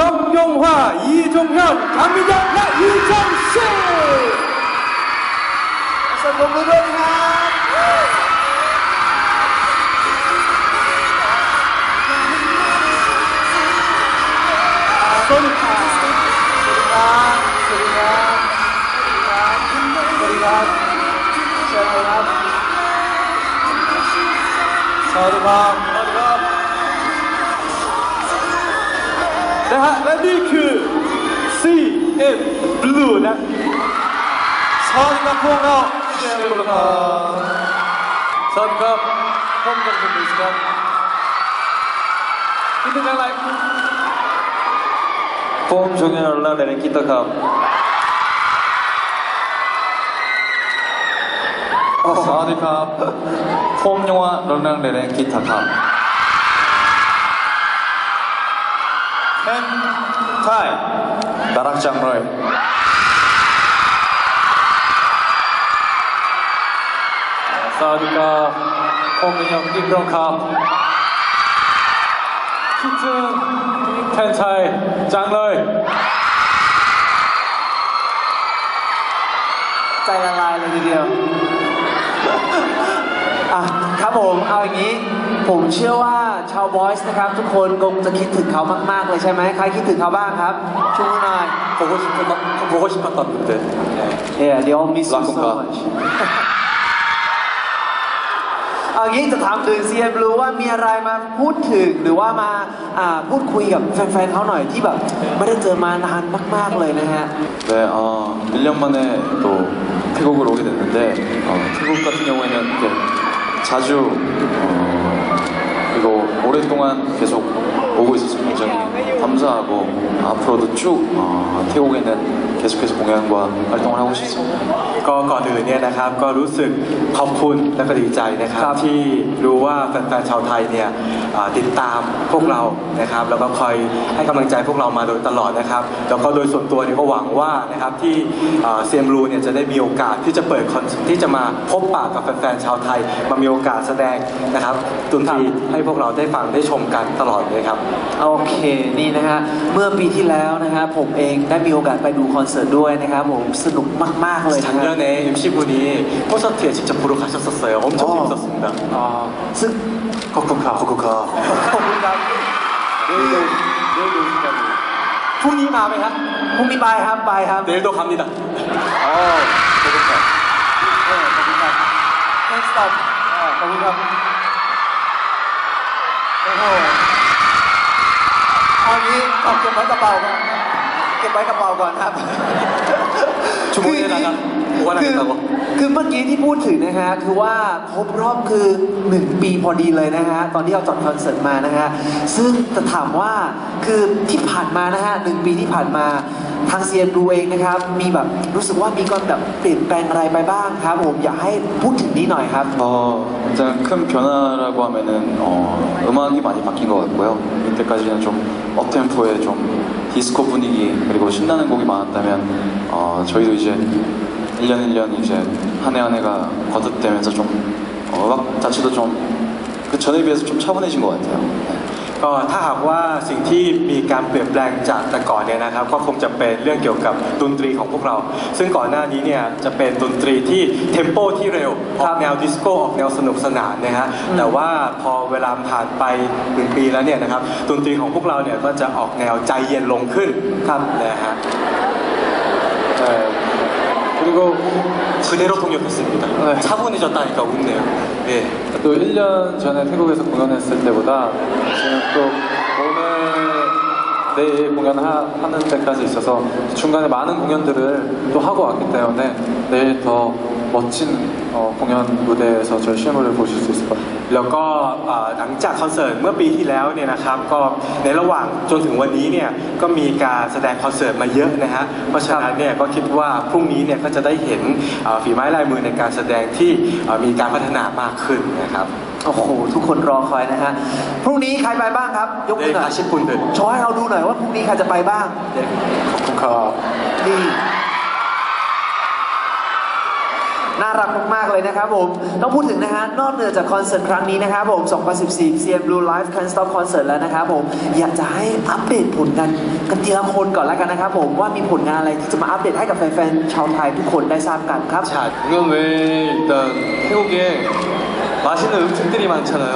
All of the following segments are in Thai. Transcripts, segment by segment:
정용화, 이종현, 강민정과 이정식! 어서 공부를 Saludos. ด้วยนะครับสวัสดีครับสวัสดีครับสวัสดีครับสวัสดีครับเชิญเลยครับสวัสดีครับสวัสดีครับนะฮะ และนี่คือ CN Blue นะสวัสดีครับพวกเราสวัสดีครับสวัสดีครับผมกับคุณดิสครับคิดถึงอะไร폼 แฮมไทยดารักจังเลยสวัสดีครับผมเป็นยองกิมรองครับคิดถึงแทนไทยจังเลยใจละลายเลยทีเดียวอะครับผมเอาอย่างนี้ ผมเชื่อว่า ชาวบอยส์นะครับ ทุกคนคงจะคิดถึงเขามากๆเลยใช่ไหมใครคิดถึงเขาบ้างครับช่วยหน่อย 보고 싶었던 보고 싶었던 분들 네. Yeah they all miss you so 라쿤가. much เอางี้จะถามถึง CN Blue ว่ามีอะไรมาพูดถึงหรือว่ามาอ่าพูดคุยกับแฟนๆเขาหน่อยที่แบบไม่ได้เจอมานานมาก ๆเลยนะฮะ 네, 어, 1년 만에 또 태국을 오게 됐는데 어, 태국 같은 경우에는 이렇게 자주 어, 그리고 오랫동안 계속 오고 있어서 굉장히 감사하고 앞으로도 쭉 어, 태국에는 계속해서 공연과 활동을 하고 싶습니다. ก็ก่อนอื่นเนี่ยนะครับก็รู้สึกขอบคุณและก็ดีใจนะครับ ครับ ที่รู้ว่าแฟนๆชาวไทยเนี่ยอ่า ติดตามพวกเรานะครับแล้วก็คอยให้กำลังใจพวกเรามาโดยตลอดนะครับแล้วก็โดยส่วนตัวเนี่ยก็หวังว่านะครับที่เซียมรูเนี่ยจะได้มีโอกาสที่จะเปิดคอนที่จะมาพบปะกับแฟนๆชาวไทย มามีโอกาสแสดงนะครับดนตรีให้พวกเราได้ฟังได้ชมกันตลอดเลยครับ โอเคนี่นะฮะเมื่อปีที่แล้วนะฮะผมเองได้มีโอกาสไปดูคอนเสิร์ตด้วยนะครับผมสนุกมาก ๆ เลยนะฮะ 작년에 MC분이 콘서트에 직접 보러 가셨었어요. 엄청 어. 재밌었습니다. อ๋อซึ่ง 코코카. 코코카. ขอบคุณครับ พรุ่งนี้มาไหมครับ พรุ่งนี้ไปครับไปครับ 내일도 갑니다. 어, 코코카. เออขอบคุณครับ next stop เออขอบคุณครับโอ้โหเอางี้เอาเก็บไว้กระเป๋าก่อนเก็บไว้กระเป๋าก่อนครับ 주머니에 나가 คือ 보관하겠다고. คือเมื่อกี้ที่พูดถึงนะฮะคือว่าครบรอบคือ 1 ปีพอดีเลยนะฮะตอนที่เราจัดคอนเสิร์ตมานะฮะซึ่งจะถามว่าคือที่ผ่านมานะฮะหนึ่งปีที่ผ่านมาทางเซียนดูเองนะครับ มีแบบรู้สึกว่ามีการแบบเปลี่ยนแปลงอะไรไปบ้างครับ ผมอยากให้พูดถึงนี้หน่อยครับ 어, 일단 큰 변화라고 하면은 어, 음악이 많이 바뀐 것 같고요. 이때까지는 좀 업템포의 좀 디스코 분위기 그리고 신나는 곡이 많았다면 어, 저희도 이제 1년 1년 이제 한 해 한 해가 거듭되면서 좀 어학 자체도 좀 그 전에 비해서 좀 차분해진 것 같아 요. 네. ก็ถ้าหากว่าสิ่งที่มีการเปลี่ยนแปลงจากแต่ก่อนเนี่ยนะครับ ก็คงจะเป็นเรื่องเกี่ยวกับดนตรีของพวกเรา ซึ่งก่อนหน้านี้เนี่ยจะเป็นดนตรีที่เทมโปที่เร็วออกแนวดิสโก้ออกแนวสนุกสนานนะฮะแต่ว่าพอเวลาผ่านไปหนึ่งปีแล้วเนี่ยนะครับดนตรีของพวกเราเนี่ยก็จะออกแนวใจเย็นลงขึ้นครับนะฮะ, 그리고 그대로 통역했습니다. 네. 차분해졌다니까 웃네요. 예. 또 1년 전에 태국에서 공연했을 때보다 지금 또 오늘 내일 공연하는 데까지 있어서 중간에 많은 공연들을 또 하고 왔기 때문에 내일 더 멋진 어, 공연 무대에서 저희 실물을 보실 수 있을 것 같아요. แล้วก็เอ่อหลังจากคอนเสิร์ตเมื่อปีที่แล้วเนี่ยนะครับก็ในระหว่างจนถึงวันนี้เนี่ยก็มีการแสดงคอนเสิร์ตมาเยอะนะฮะเพราะฉะนั้นเนี่ยก็คิดว่าพรุ่งนี้เนี่ยก็จะได้เห็นเอ่อฝีไม้ลายมือในการแสดงที่เอ่อมีการพัฒนามากขึ้นนะครับ โอ้โหทุกคนรอคอยนะฮะพรุ่งนี้ใครไปบ้างครับ ยกมื เด็ อก หน่อย อาชีพคุณเดิน โชว์ให้เราดูหน่อยว่าพรุ่งนี้ใครจะไปบ้าง 코카 นี่ น่ารักมากๆเลยนะครับผม ต้องพูดถึงนะฮะ นอกเหนือจากคอนเสิร์ตครั้งนี้นะครับผม 2014 CM Blue Live Can't Stop Concert แล้วนะครับผม อยากจะให้อัปเดตผลงานกันทีละคนก่อนแล้วกันนะครับผม ว่ามีผลงานอะไรที่จะมาอัปเดตให้กับแฟนๆ ชาวไทยทุกคนได้ทราบกันครับ 자, 공연 외에 일단 태국에 맛있는 음식들이 많잖아요.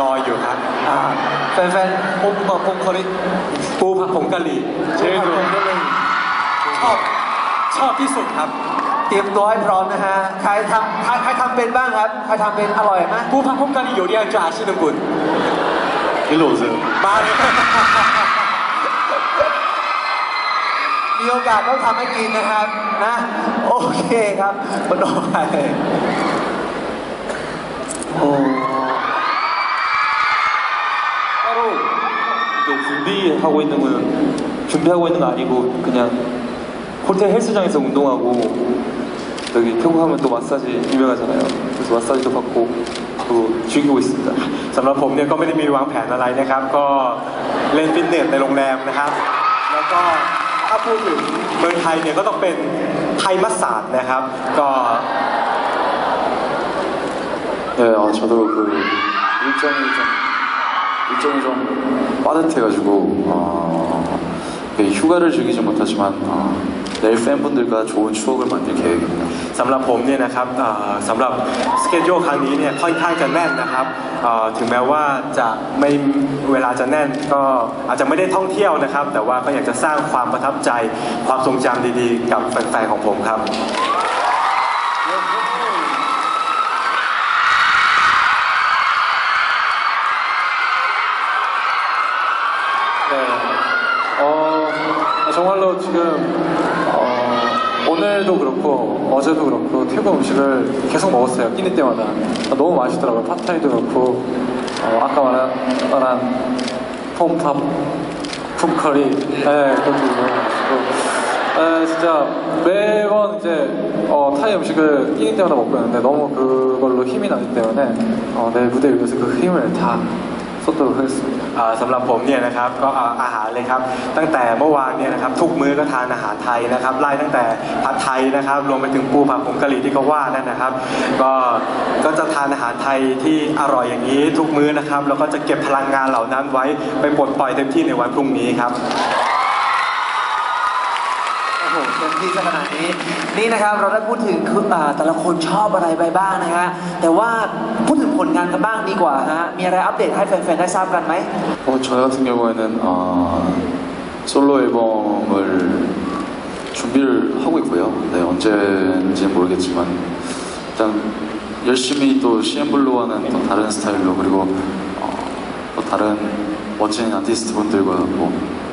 รออยู่ครับ อ่าแฟน 홈바 홈커리 ปูผัดผงกะหรี่ ๆ 제일 좋아. ชอบชอบที่สุดครับ เตรียมตัวให้พร้อมนะฮะ ใครทำใครใครทำเป็นบ้างครับ ใครทำเป็นอร่อยไหม ปูผัดผงกะหรี่อยู่ที่อาจารย์ชินบุญ 일로 오세요. มาเลย มีโอกาสต้องทำให้กินนะครับนะ โอเคครับคนต่อไปโอ้ 따로 이렇게 준비하고 있는 건 준비하고 있는 거 아니고 그냥 호텔 헬스장에서 운동하고 여기 태국 하면 또 마사지 유명하잖아요. 그래서 마사지도 받고 또 즐기고 있습니다. สำหรับผมเนี่ยก็ไม่ได้มีวางแผนอะไรนะครับ ก็เล่นฟิตเนสในโรงแรมนะครับ แล้วก็ถ้าพูดถึงเมืองไทยเนี่ยก็ต้องเป็นไทยมัสสาดนะครับ ก็ 네, 어, 저도 그 일정이 좀 일정이 좀 빠듯해가지고 어, 네, 휴가를 즐기진 못하지만 어, 내일 팬분들과 좋은 추억을 만들 계획입니다. สำหรับผมเนี่ยนะครับเอ่อสำหรับสเกจโครั้งนี้เนี่ยค่อนข้างจะแน่นนะครับเอ่อถึงแม้ว่าจะไม่เวลาจะแน่นก็อาจจะไม่ได้ท่องเที่ยวนะครับ แต่ว่าก็อยากจะสร้างความประทับใจความทรงจำดีๆ กับแฟนๆของผมครับ 네. 어, 정말로 지금 어, 오늘도 그렇고 어제도 그렇고 태국 음식을 계속 먹었어요. 끼니 때마다 너무 맛있더라고요. 팟타이도 그렇고 어, 아까 말한, 말한 폼탑 푸커리 네, 그것도 너무 맛있고 네, 진짜 매번 이제 어, 타이 음식을 끼니 때마다 먹고 있는데 너무 그걸로 힘이 나기 때문에 어, 내일 무대 위해서 그 힘을 다 쏟도록 하겠습니다. อ่าสำหรับผมเนี่ยนะครับก็อาหารเลยครับ ตั้งแต่เมื่อวานเนี่ยนะครับทุกมื้อก็ทานอาหารไทยนะครับไล่ตั้งแต่ผัดไทยนะครับ รวมไปถึงปูผัดผงกะหรี่ที่เขาว่านั่นนะครับ ก็ก็จะทานอาหารไทยที่อร่อยอย่างนี้ทุกมื้อนะครับ แล้วก็จะเก็บพลังงานเหล่านั้นไว้ไปปลดปล่อยเต็มที่ในวันพรุ่งนี้ครับ ที่ซะขนาดนี้ นี่นะครับเราได้พูดถึงคืออ่าแต่ละคนชอบอะไรไปบ้างนะฮะ แต่ว่าพูดถึงผลงานกันบ้างดีกว่าฮะ มีอะไรอัปเดตให้แฟนๆได้ทราบกันไหม 어, 저 같은 경우에는 어, 솔로 앨범을 준비를 하고 있고요. 네, 언제인지는 모르겠지만 일단 열심히 또 CN블루와는 또 다른 스타일로 그리고 어, 또 다른 멋진 아티스트 분들과 뭐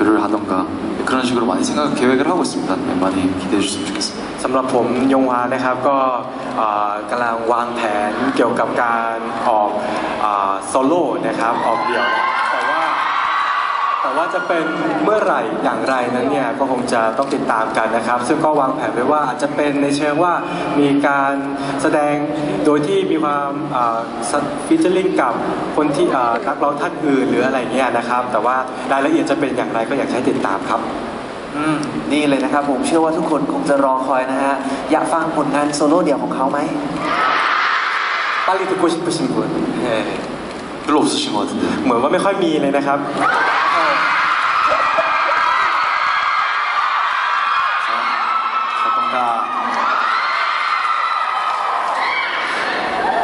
교류를 하던가 네, 그런 식으로 많이 생각 계획을 하고 있습니다. 네, 많이 기대해 주셨으면 좋겠습니다. สำหรับผมยงวานะครับก็เอ่อกำลังวางแผนเกี่ยวกับการออกโซโล่นะครับออกเดี่ยวนะ แต่ว่าจะเป็นเมื่อไหร่อย่างไรนั้นเนี่ยก็คงจะต้องติดตามกันนะครับ ซึ่งก็วางแผนไว้ว่าอาจจะเป็นในเชิงว่ามีการแสดงโดยที่มีความฟิชเชอร์ลิงกับคนที่นักร้องท่านอื่นหรืออะไรเงี้ยนะครับ แต่ว่ารายละเอียดจะเป็นอย่างไรก็อยากให้ติดตามครับนี่เลยนะครับผมเชื่อว่าทุกคนคงจะรอคอยนะฮะอยากฟังผลงานโซโล่เดี่ยวของเขาไหมปาลิตุกชิปุชิบุนเออรู้สึกเหมือนว่าไม่ค่อยมีเลยนะครับ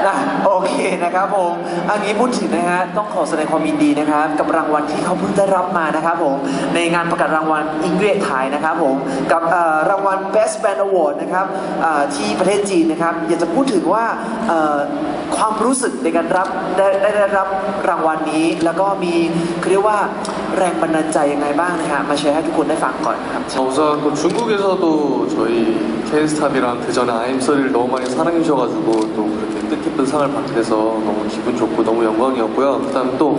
นะโอเคนะครับผม อันนี้พูดถึงนะฮะต้องขอแสดงความยินดีนะครับ กับรางวัลที่เขาเพิ่งได้รับมานะครับผมในงานประกาศรางวัลอิงเกรดไทยนะครับผมกับรางวัล Best Band Award นะครับที่ประเทศจีนนะครับ อยากจะพูดถึงว่าความรู้สึกในการรับได้ได้ได้รับรางวัลนี้ แล้วก็มีเขาเรียกว่า แรงบันดาลใจยังไงบ้างนะฮะมาแชร์ให้ทุกคนได้ฟังก่อนครับ 자, 우선 그 중국에서도 저희 케이스탑이랑 대전의 아임소리를 너무 많이 사랑해주셔가지고 또 그렇게 뜻깊은 상을 받게 돼서 너무 기분 좋고 너무 영광이었고요. 그다음 또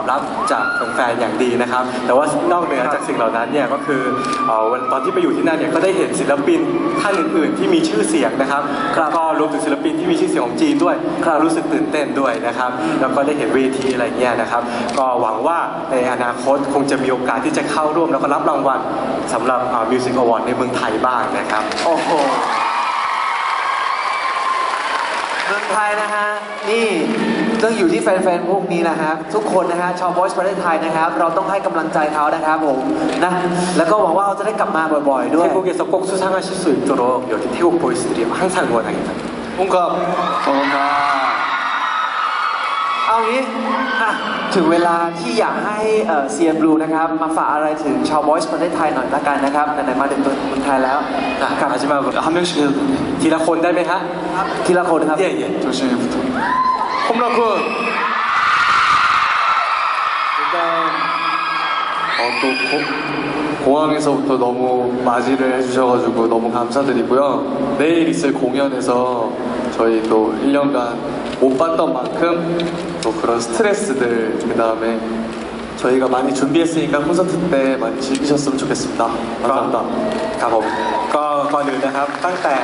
อบรับจากแฟนๆอย่างดีนะครับ แต่ว่านอกเหนือจากสิ่งเหล่านั้นเนี่ยก็คือวันตอนที่ไปอยู่ที่นั่นเนี่ยก็ได้เห็นศิลปินท่านอื่น ๆ ที่มีชื่อเสียงนะครับก็รวมถึงศิลปินที่มีชื่อเสียงของจีนด้วยก็รู้สึกตื่นเต้นด้วยนะครับ แล้วก็ได้เห็นเวทีอะไรเงี้ยนะครับ ก็หวังว่าในอนาคตคงจะมีโอกาสที่จะเข้าร่วมแล้วก็รับรางวัลสำหรับมิวสิกอวอร์ดในเมืองไทยบ้างนะครับ โอ้โห เมือง ไทยนะฮะ นี่ต้องอยู่ที่แฟนๆ พวกนี้นะครับ ทุกคนนะฮะ ชาวบอยส์ประเทศไทยนะครับ เราต้องให้กำลังใจเขานะครับผม นะ แล้วก็หวังว่าเขาจะได้กลับมาบ่อยๆ ด้วย 태국에서 꼭 수상하실 수 있도록 여기 태국 보이스들이 항상 응원하겠습니다. 뭔가 뭔가 เอางี้อ่ะ ถึงเวลาที่อยากให้เซียนบลูนะครับ มาฝากอะไรถึงชาวบอยส์ประเทศไทยหน่อยละกันนะครับไหนๆมาถึงตัวคนไทยแล้วกลับมาจจะมาฮัมเบลชิลทีละคนได้ไหมครับทีละคนครับเย่เย่ทุกชื่อผมรักคุณออโต้พบ 공항에서부터 너무 맞이를 해주셔가지고 너무 감사드리고요 내일 있을 공연에서 저희 또 1년간 못 봤던 만큼 또 그런 스트레스들 그 다음에 저희가 많이 준비했으니까 콘서트 때 많이 즐기셨으면 좋겠습니다 감사합니다 ครับผมก็ก่อนอื่นนะครับ ตั้งแต่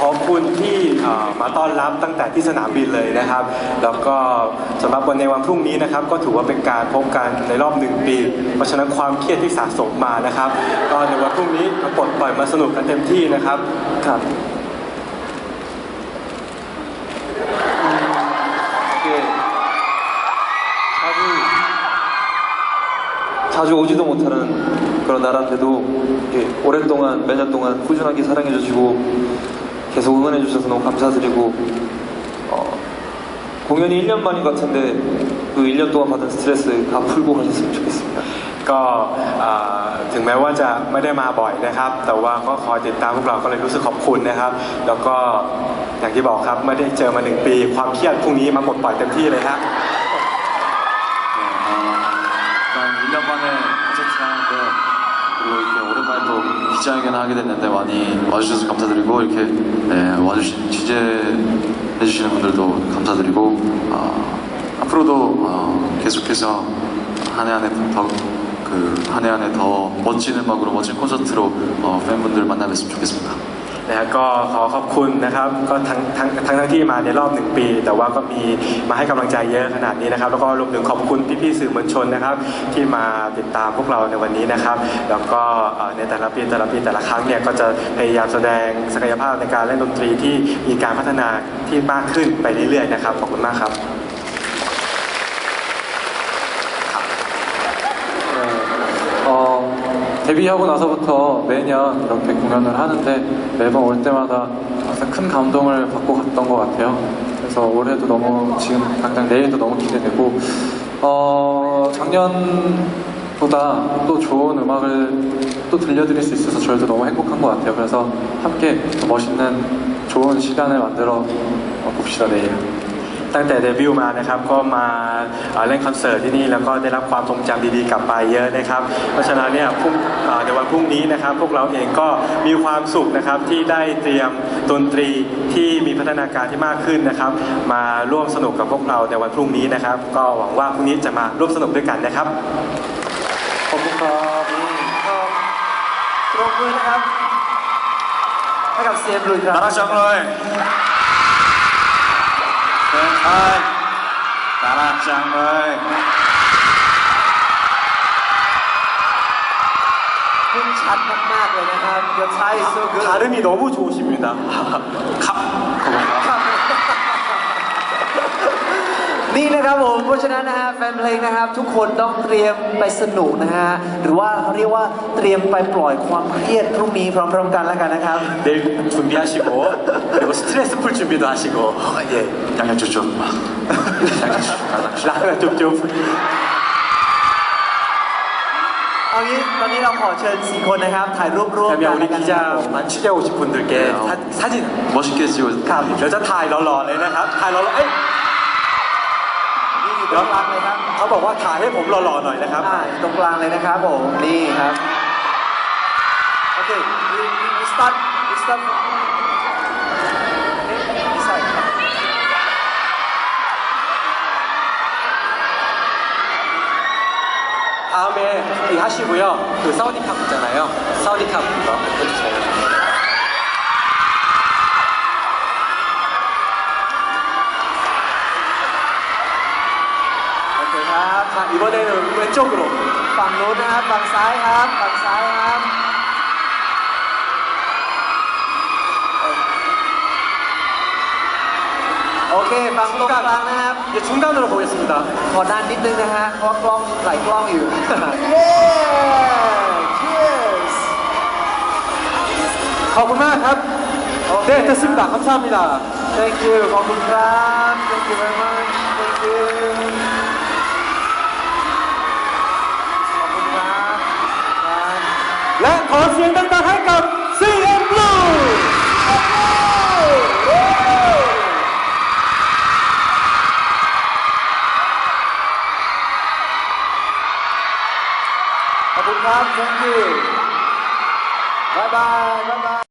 ขอขอบคุณที่เอ่อมาต้อนรับตั้งแต่ที่สนามบินเลยนะครับ แล้วก็สำหรับวันในวันพรุ่งนี้นะครับ ก็ถือว่าเป็นการพบกันในรอบหนึ่งปี เพราะฉะนั้นความเครียดที่สะสมมานะครับ ก็ในวันพรุ่งนี้มาปลดปล่อยมาสนุกกันเต็มที่นะครับ ครับ 이게 자주 자주 오지도 못하는 그런 나라인데도 이렇게 오랫동안 몇 년 동안 꾸준하게 사랑해 주시고 계속 응원해 주셔서 너무 감사드리고 어, 공연이 1년 만인 것 같은데 그 1년 동안 받은 스트레스 다 풀고 가셨으면 좋겠습니다. ก็เอ่อถึงแม้ว่าจะไม่ได้มาบ่อยนะครับ แต่ว่าก็คอยติดตามพวกเราก็เลยรู้สึกขอบคุณนะครับ แล้วก็อย่างที่บอกครับไม่ได้เจอมาหนึ่งปี ความเครียดพรุ่งนี้มาปลดปล่อยเต็มที่เลยครับ 기자회견을 하게 됐는데 많이 와주셔서 감사드리고 이렇게 네, 와주신 취재해주시는 분들도 감사드리고 어, 앞으로도 어, 계속해서 한 해 한 해 더 그 한 해 한 해 더 멋진 음악으로 멋진 콘서트로 어, 팬분들 만나뵀으면 좋겠습니다. นะฮะก็ขอขอบคุณนะครับ ก็ทั้งทั้งทั้งทั้งที่มาในรอบหนึ่งปี แต่ว่าก็มีมาให้กำลังใจเยอะขนาดนี้นะครับ แล้วก็รวมถึงขอบคุณพี่ๆสื่อมวลชนนะครับ ที่มาติดตามพวกเราในวันนี้นะครับ แล้วก็เอ่อในแต่ละปีแต่ละปีแต่ละครั้งเนี่ยก็จะพยายามแสดงศักยภาพในการเล่นดนตรีที่มีการพัฒนาที่มากขึ้นไปเรื่อยๆนะครับขอบคุณมากครับ 데뷔하고 나서부터 매년 이렇게 공연을 하는데 매번 올 때마다 항상 큰 감동을 받고 갔던 것 같아요. 그래서 올해도 너무 지금 당장 내일도 너무 기대되고 어, 작년보다 또 좋은 음악을 또 들려드릴 수 있어서 저희도 너무 행복한 것 같아요. 그래서 함께 더 멋있는 좋은 시간을 만들어 어, 봅시다 내일. ตั้งแต่เดบิวต์มานะครับก็มาเล่นคอนเสิร์ตที่นี่แล้วก็ได้รับความทรงจำดีๆกลับไปเยอะนะครับ เพราะฉะนั้นเนี่ยพรุ่งในวันพรุ่งนี้นะครับ พวกเราเองก็มีความสุขนะครับที่ได้เตรียมดนตรีที่มีพัฒนาการที่มากขึ้นนะครับ มาร่วมสนุกกับพวกเราในวันพรุ่งนี้นะครับ ก็หวังว่าพรุ่งนี้จะมาร่วมสนุกด้วยกันนะครับขอบคุณครับขอบคุณนะครับให้กับเซฟลุยครับ น่ารักจังเลย 라짱로이 ขึ้นชัดมากๆเลยนะครับ Your Thai is so good 발음이 너무 좋으십니다. ค นี่นะครับผม เพราะฉะนั้นนะฮะแฟนเพลงนะครับ ทุกคนต้องเตรียมไปสนุกนะฮะ หรือว่าเขาเรียกว่าเตรียมไปปล่อยความเครียดพรุ่งนี้พร้อมๆกันแล้วกันนะครับ 내일 준비하시고 그리고 스트레스 풀 준비도 하시고 예 양양 쭈쭈 라면 좀 เอางี้ตอนนี้เราขอเชิญสี่คนนะครับ ถ่ายรูปร่วมกัน 그러면 우리 แล้วกันนะครับผม 기자만 취재해 오신 분들께 사, 사진 멋있게 찍어 여자 타이 럴러เลยนะครับ ตรงกลางเลยครับ เขาบอกว่าถ่ายให้ผมหล่อๆหน่อยนะครับ อ่าอยู่ตรงกลางเลยนะครับผม นี่ครับ โอเค we we start we start this side 다음에 준비 하시고요. 그 사우디컵 있잖아요. 사우디컵 이거 해주세요. นู้นนะครับ ฝั่งซ้ายครับ ฝั่งซ้ายครับ โอเค ฝั่งตรงกลางนะครับ 이제 중간으로 보겠습니다. ขอด้านนิดนึงนะฮะ เพราะว่ากล้องหลายกล้องอยู่ เย้ cheers 고맙습니다. 네, 됐습니다. 감사합니다. thank you ขอบคุณครับ thank you very much thank you และขอเสียงดังๆให้กับ CM Blue ขอบคุณครับ thank you บายบายบายบาย